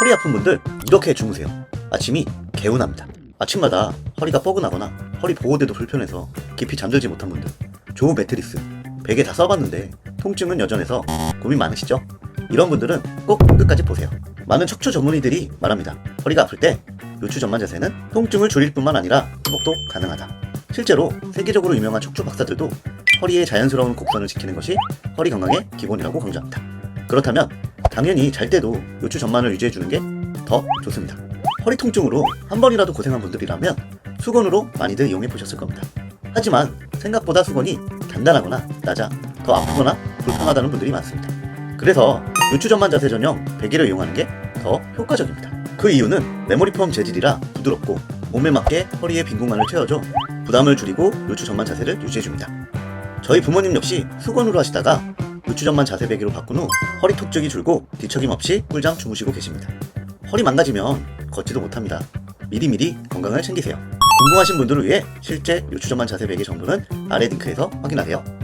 허리 아픈 분들 이렇게 주무세요. 아침이 개운합니다. 아침마다 허리가 뻐근하거나 허리 보호대도 불편해서 깊이 잠들지 못한 분들 좋은 매트리스 베개 다 써봤는데 통증은 여전해서 고민 많으시죠? 이런 분들은 꼭 끝까지 보세요. 많은 척추 전문의들이 말합니다. 허리가 아플 때 요추 전만 자세는 통증을 줄일 뿐만 아니라 회복도 가능하다. 실제로 세계적으로 유명한 척추 박사들도 허리의 자연스러운 곡선을 지키는 것이 허리 건강의 기본이라고 강조합니다. 그렇다면 당연히 잘 때도 요추 전만을 유지해주는 게 더 좋습니다. 허리 통증으로 한 번이라도 고생한 분들이라면 수건으로 많이들 이용해 보셨을 겁니다. 하지만 생각보다 수건이 단단하거나 낮아 더 아프거나 불편하다는 분들이 많습니다. 그래서 요추 전만 자세 전용 베개를 이용하는 게 더 효과적입니다. 그 이유는 메모리 폼 재질이라 부드럽고 몸에 맞게 허리의 빈 공간을 채워줘 부담을 줄이고 요추 전만 자세를 유지해줍니다. 저희 부모님 역시 수건으로 하시다가 요추 전만 자세 베개로 바꾼 후 허리 통증이 줄고 뒤척임 없이 꿀잠 주무시고 계십니다. 허리 망가지면 걷지도 못합니다. 미리미리 건강을 챙기세요. 궁금하신 분들을 위해 실제 요추 전만 자세 베개 정보는 아래 링크에서 확인하세요.